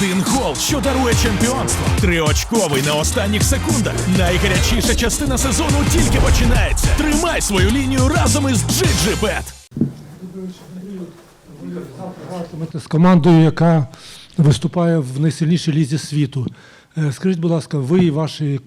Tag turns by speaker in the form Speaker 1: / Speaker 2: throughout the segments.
Speaker 1: Один гол, що дарує чемпіонство. Триочковий на останніх секундах. Найгарячіша частина сезону тільки починається. Тримай свою лінію разом із GGBet.
Speaker 2: гратимете з командою, яка виступає в найсильнішій лізі світу. Е, Скажіть, будь ласка, ви і ваші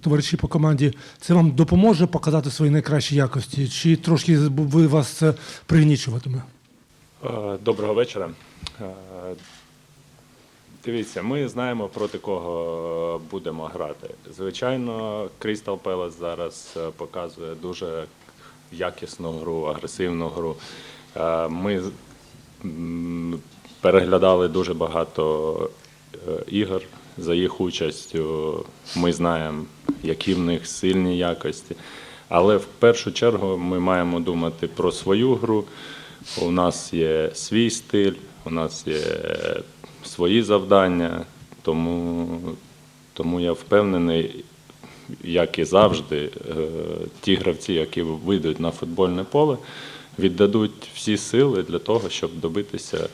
Speaker 2: товариші по команді, це вам допоможе показати свої найкращі якості? Чи трошки ви вас це пригнічуватиме?
Speaker 3: Е, Доброго вечора. Е, Дивіться, ми знаємо проти кого будемо грати. Звичайно, Crystal Palace зараз е, показує дуже якісну гру, агресивну гру. Е, Ми переглядали дуже багато е, ігор за їх участю. Ми знаємо, які в них сильні якості. Але в першу чергу ми маємо думати про свою гру. У нас є свій стиль, у нас є свої завдання, тому, тому я впевнений, як і завжди, е, ті гравці, які вийдуть на футбольне поле, віддадуть всі сили для того, щоб добитися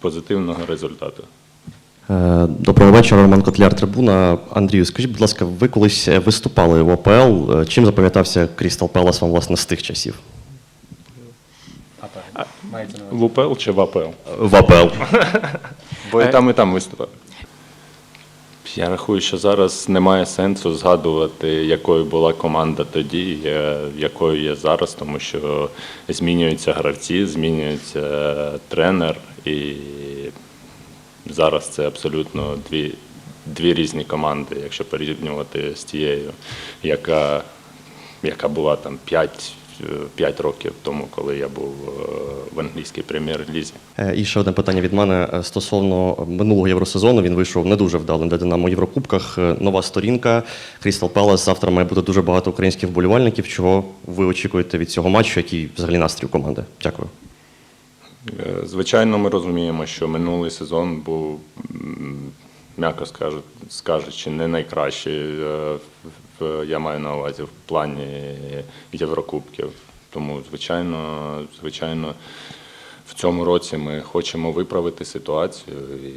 Speaker 3: позитивного результату.
Speaker 4: Е, Доброго вечора, Роман Котляр, трибуна. Андрію, скажіть, будь ласка, ви колись виступали в ОПЛ. Е, Чим запам'ятався Крістал Пелас вам власне з тих часів?
Speaker 3: В УПЛ чи в АПЛ?
Speaker 4: В АПЛ.
Speaker 3: Бо і там, і там виступав. Я рахую, що зараз немає сенсу згадувати, якою була команда тоді, е, якою є зараз, тому що змінюються гравці, змінюється тренер, і зараз це абсолютно дві, дві різні команди, якщо порівнювати з тією, яка, яка була там 5, 5 років тому, коли я був е, в англійській прем'єр-лізі.
Speaker 4: Е, І ще одне питання від мене е, стосовно минулого євросезону. Він вийшов не дуже вдалим для Динамо у Єврокубках. Нова сторінка. Крістал Пелас. Завтра має бути дуже багато українських вболівальників. Чого ви очікуєте від цього матчу? Який взагалі настрій у команди? Дякую.
Speaker 3: Звичайно, ми розуміємо, що минулий сезон був, м'яко скажу- скажучи, не найкращий. е, Я маю на увазі в плані Єврокубків. Тому, звичайно, звичайно, в цьому році ми хочемо виправити ситуацію і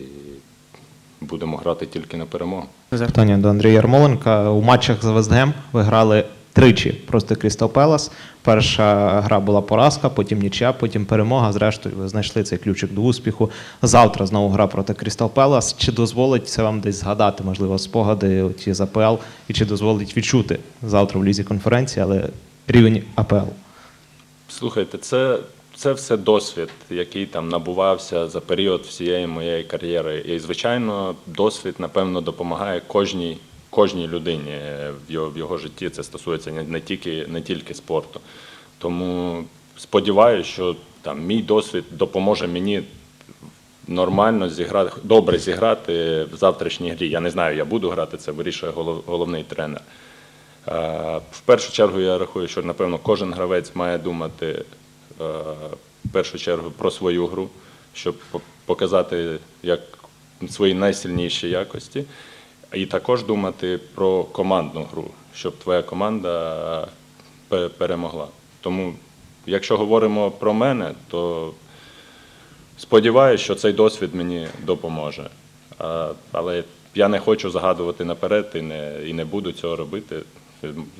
Speaker 3: будемо грати тільки на перемогу.
Speaker 5: Запитання до Андрія Ярмоленка. У матчах за Вестгем ви грали тричі проти Крістал Пелас. Перша гра була поразка, потім нічия, потім перемога. Зрештою, ви знайшли цей ключик до успіху. Завтра знову гра проти Крістал Пелас. Чи дозволить це вам десь згадати, можливо, спогади ті з АПЛ, і чи дозволить відчути завтра в лізі конференції, але рівень АПЛ?
Speaker 3: Слухайте, це, це все досвід, який там набувався за період всієї моєї кар'єри. І, звичайно, досвід, напевно, допомагає кожній, кожній людині в його, в його житті. Це стосується не, тільки, не тільки спорту. Тому сподіваюся, що там, мій досвід допоможе мені нормально зіграти, добре зіграти в завтрашній грі. Я не знаю, я буду грати, це вирішує голов- головний тренер. Е, В першу чергу я рахую, що напевно кожен гравець має думати е, в першу чергу про свою гру, щоб показати як свої найсильніші якості, і також думати про командну гру, щоб твоя команда перемогла. Тому, якщо говоримо про мене, то сподіваюся, що цей досвід мені допоможе. Але я не хочу загадувати наперед і не, і не буду цього робити.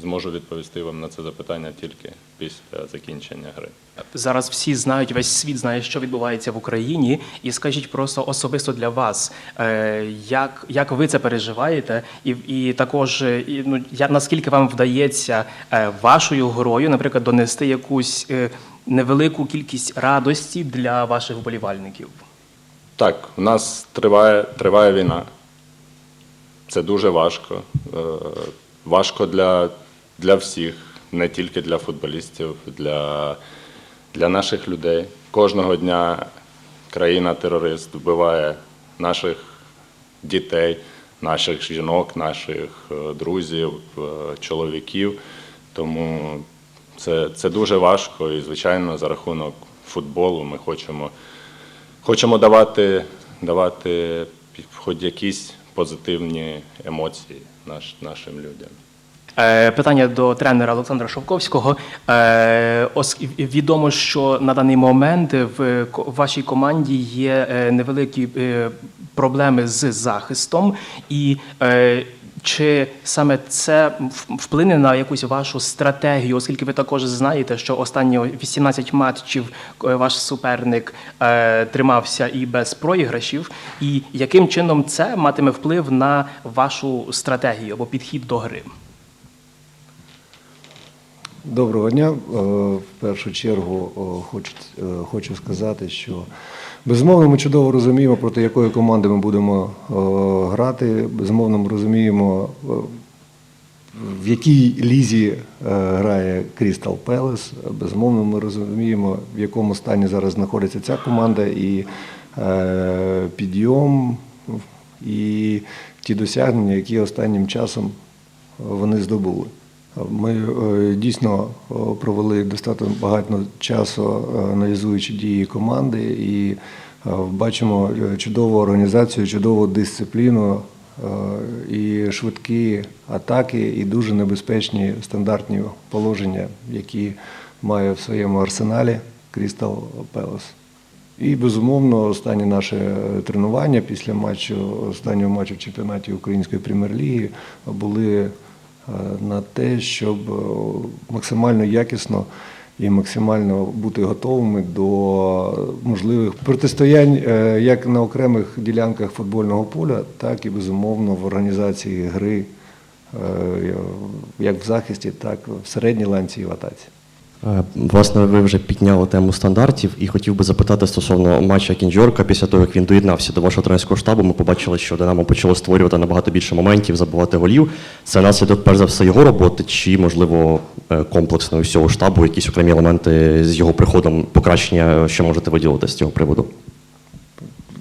Speaker 3: Зможу відповісти вам на це запитання тільки після закінчення гри.
Speaker 6: Зараз всі знають, весь світ знає, що відбувається в Україні. І скажіть просто особисто для вас, е, як, як ви це переживаєте, і, і також е, і, ну, я, наскільки вам вдається е, вашою грою, наприклад, донести якусь невелику кількість радості для ваших вболівальників?
Speaker 3: Так, у нас триває, триває війна. Це дуже важко. Важко для, для всіх, не тільки для футболістів, для, для наших людей. Кожного дня країна-терорист вбиває наших дітей, наших жінок, наших е, друзів, е, чоловіків. Тому це, це дуже важко і, звичайно, за рахунок футболу ми хочемо Хочемо давати, давати хоч якісь позитивні емоції наш, нашим людям.
Speaker 6: Е, Питання до тренера Олександра Шовковського. Е, Відомо, що на даний момент в вашій команді є е, невеликі проблеми з захистом, і чи саме це вплине на якусь вашу стратегію, оскільки ви також знаєте, що останні 18 матчів е, ваш суперник е, тримався і без проіграшів, і яким чином це матиме вплив на вашу стратегію або підхід до гри?
Speaker 7: Доброго дня. Е, В першу чергу е, хочу, хочу сказати, що безумовно ми чудово розуміємо, проти якої команди ми будемо е, грати. Безумовно, ми розуміємо, е, в якій лізі е, грає Крістал Пелес. Безумовно, ми розуміємо, в якому стані зараз знаходиться ця команда, і підйом, і ті досягнення, які останнім часом вони здобули. Ми е, дійсно е, провели достатньо багато часу, е, аналізуючи дії команди, і бачимо чудову організацію, чудову дисципліну і швидкі атаки, і дуже небезпечні стандартні положення, які має в своєму арсеналі Крістал Пелес. І безумовно, останнє наше тренування після матчу, останнього матчу в чемпіонаті Української прем'єр-ліги були на те, щоб е, максимально якісно і максимально бути готовими до можливих протистоянь е, як на окремих ділянках футбольного поля, так і безумовно в організації гри е, як в захисті, так і в середній ланці і в атаці.
Speaker 4: Е, Власне, ви вже підняли тему стандартів і хотів би запитати стосовно матча Кінджорка. Після того, як він доєднався до вашого тренерського штабу, ми побачили, що Динамо почало створювати набагато більше моментів, забувати голів. Це наслідок, перш за все, його роботи, чи, можливо, е, комплексно всього штабу, якісь окремі елементи з його приходом, покращення, що можете виділити з цього приводу?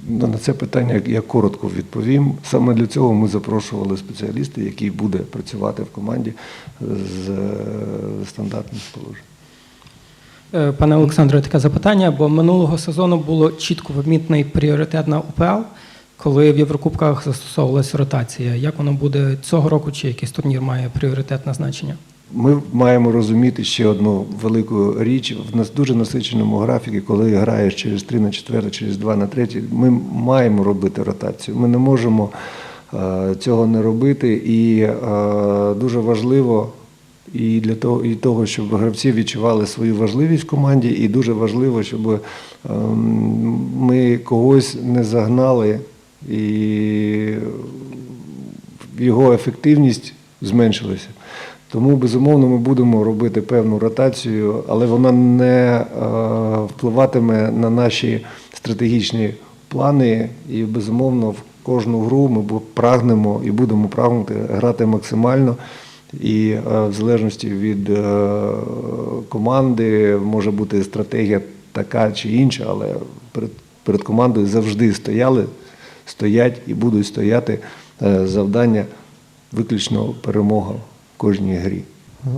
Speaker 7: Ну, На це питання я коротко відповім. Саме для цього ми запрошували спеціаліста, який буде працювати в команді з е, стандартним положенням.
Speaker 8: Е, Пане Олександре, таке запитання, бо минулого сезону було чітко помітний пріоритет на УПЛ, коли в Єврокубках застосовувалася ротація. Як воно буде цього року, чи якийсь турнір має пріоритетне значення?
Speaker 7: Ми маємо розуміти ще одну велику річ. В нас дуже насиченому графіку, коли граєш через 3 на 4, через 2 на 3, ми маємо робити ротацію. Ми не можемо е, цього не робити. І е, дуже важливо і для того, і того, щоб гравці відчували свою важливість в команді, і дуже важливо, щоб е, ми когось не загнали і його ефективність зменшилася. Тому, безумовно, ми будемо робити певну ротацію, але вона не е, впливатиме на наші стратегічні плани. І, безумовно, в кожну гру ми прагнемо і будемо прагнути грати максимально. І е, в залежності від е, команди може бути стратегія така чи інша, але перед, перед командою завжди стояли, стоять і будуть стояти е, завдання виключно перемога в кожній грі.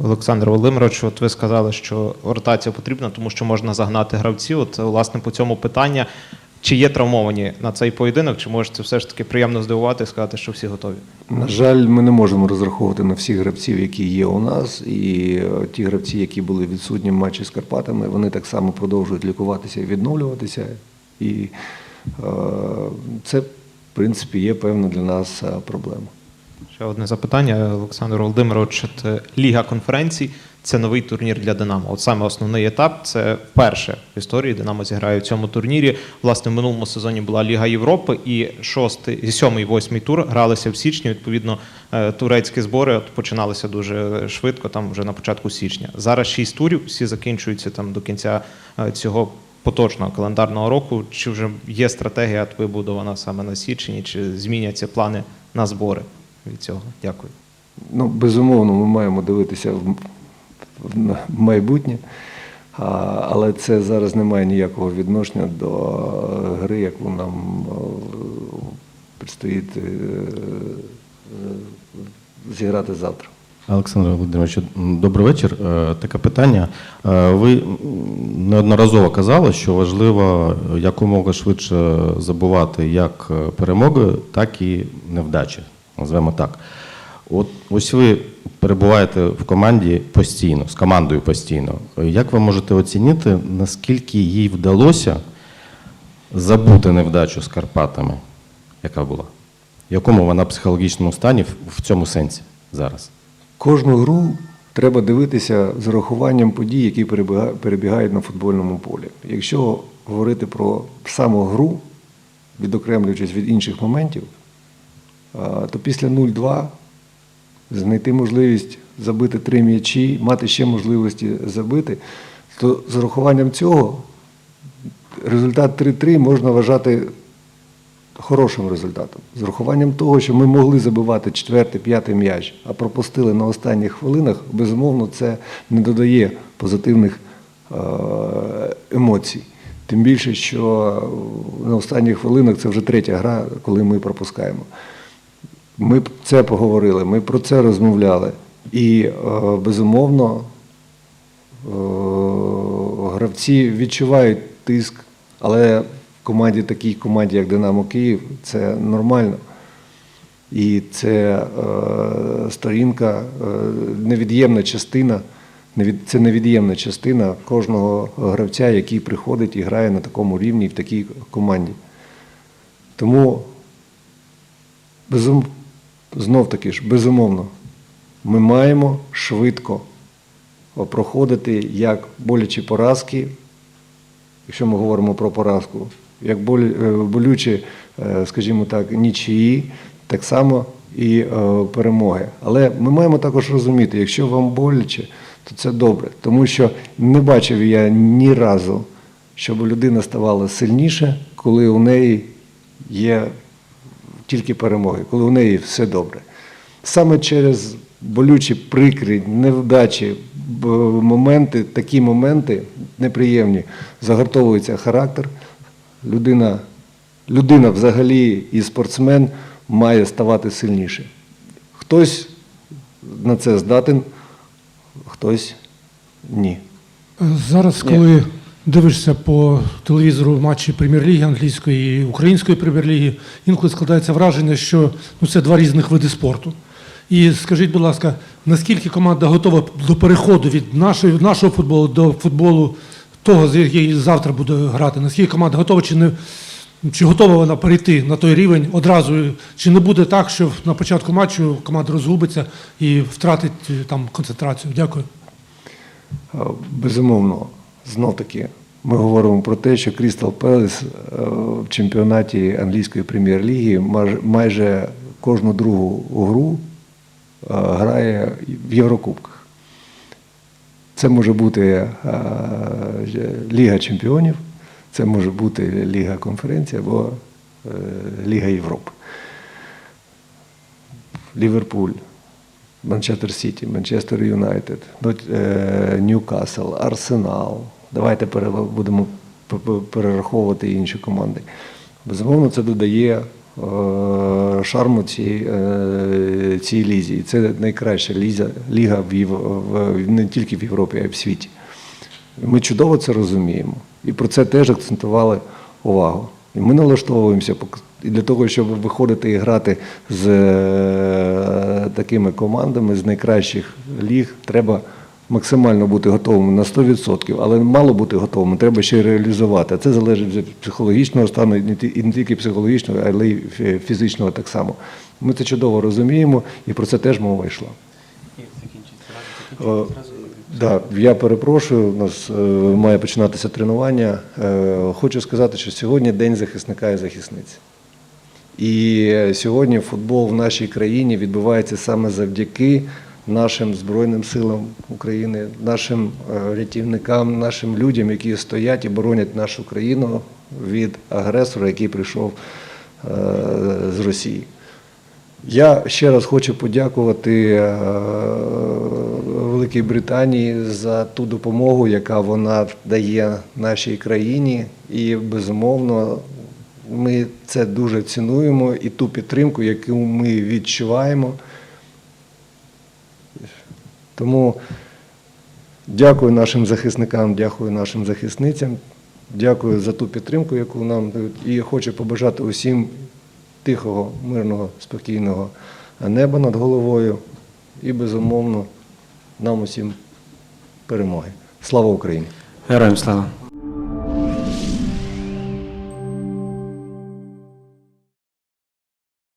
Speaker 5: Олександр Володимирович, от ви сказали, що ротація потрібна, тому що можна загнати гравців. От власне по цьому питання. Чи є травмовані на цей поєдинок, чи можете все ж таки приємно здивувати і сказати, що всі готові?
Speaker 7: На жаль, ми не можемо розраховувати на всіх гравців, які є у нас, і е, ті гравці, які були відсутні в матчі з Карпатами, вони так само продовжують лікуватися і відновлюватися. І е, це, в принципі, є певна для нас е, проблема.
Speaker 5: Ще одне запитання, Олександр Володимирович. Е, Ліга конференцій це новий турнір для Динамо. От саме основний етап це вперше в історії Динамо зіграє в цьому турнірі. Власне, в минулому сезоні була Ліга Європи, і шостий, сьомий, восьмий тур гралися в січні. Відповідно, е, турецькі збори от починалися дуже швидко, там вже на початку січня. Зараз шість турів, всі закінчуються там до кінця е, цього. Поточного календарного року, чи вже є стратегія вибудована саме на січні, чи зміняться плани на збори від цього? Дякую.
Speaker 7: Ну, безумовно, ми маємо дивитися майбутнє, але це зараз не має ніякого відношення до гри, яку нам е, предстоїть е, е, зіграти завтра.
Speaker 9: Олександр Володимирович, добрий вечір. Таке питання. Ви неодноразово казали, що важливо якомога швидше забувати як перемоги, так і невдачі, назвемо так. От ось ви перебуваєте в команді постійно, з командою постійно. Як ви можете оцінити, наскільки їй вдалося забути невдачу з Карпатами, яка була? В якому вона психологічному стані в- цьому сенсі зараз?
Speaker 7: Кожну гру треба дивитися з урахуванням подій, які перебігають на футбольному полі. Якщо говорити про саму гру, відокремлюючись від інших моментів, то після 0-2 знайти можливість забити три м'ячі, мати ще можливості забити, то з урахуванням цього результат 3-3 можна вважати хорошим результатом. З урахуванням того, що ми могли забивати четвертий, п'ятий м'яч, а пропустили на останніх хвилинах, безумовно, це не додає позитивних е, емоцій. Тим більше, що на останніх хвилинах це вже третя гра, коли ми пропускаємо. Ми це поговорили, ми про це розмовляли. І е, безумовно е, гравці відчувають тиск, але в команді, такій команді, як Динамо Київ, це нормально. І це е, сторінка, невід'ємна частина, це невід'ємна частина кожного гравця, який приходить і грає на такому рівні в такій команді. Тому безум, знов таки ж, безумовно, ми маємо швидко проходити як болячі поразки, якщо ми говоримо про поразку, як е, болючі, е, скажімо так, нічиї, так само і е, перемоги. Але ми маємо також розуміти, якщо вам боляче, то це добре, тому що не бачив я ні разу, щоб людина ставала сильніше, коли у неї є тільки перемоги, коли у неї все добре. Саме через болючі, прикрі, невдачі, моменти, такі моменти неприємні, загартовується характер. Людина, людина взагалі і спортсмен має ставати сильніше. Хтось на це здатен, хтось ні.
Speaker 2: Зараз, коли дивишся по телевізору матчі прем'єр-ліги англійської і української прем'єр-ліги, інколи складається враження, що ну, це два різних види спорту. І скажіть, будь ласка, наскільки команда готова до переходу від нашої, нашого футболу до футболу того, з який завтра буде грати? Наскільки команда готова чи не чи готова вона перейти на той рівень одразу? Чи не буде так, що на початку матчу команда розгубиться і втратить е, там концентрацію? Дякую.
Speaker 7: Е, Безумовно, знов таки, ми говоримо про те, що Крістал Пелес в чемпіонаті англійської прем'єр-ліги майже кожну другу гру е, грає в Єврокубках. Це може бути е, Ліга Чемпіонів, це може бути Ліга конференції або е, Ліга Європи. Ліверпуль, Манчестер Сіті, Манчестер Юнайтед, Ньюкасл, Арсенал. Давайте будемо перераховувати інші команди. Безумовно, це додає е, шарму цій, е, цій лізі. І це найкраща ліза, ліга в, в, не тільки в Європі, а й в світі. Ми чудово це розуміємо. І про це теж акцентували увагу. І ми налаштовуємося і для того, щоб виходити і грати з е, такими командами з найкращих ліг, треба максимально бути готовими на 100%, але мало бути готовими, треба ще й реалізувати. А це залежить від психологічного стану, і не тільки психологічного, але й фізичного так само. Ми це чудово розуміємо, і про це теж мова йшла. Да, я перепрошую, у нас е, має починатися тренування. Е, хочу сказати, що сьогодні День захисника і захисниці. І сьогодні футбол в нашій країні відбувається саме завдяки нашим Збройним силам України, нашим е, рятівникам, нашим людям, які стоять і боронять нашу країну від агресора, який прийшов е, з Росії. Я ще раз хочу подякувати е, Великій Британії за ту допомогу, яка вона дає нашій країні. І безумовно, ми це дуже цінуємо і ту підтримку, яку ми відчуваємо. Тому дякую нашим захисникам, дякую нашим захисницям, дякую за ту підтримку, яку нам дають. І хочу побажати усім тихого, мирного, спокійного неба над головою і, безумовно, нам усім перемоги. Слава Україні!
Speaker 10: Героям слава!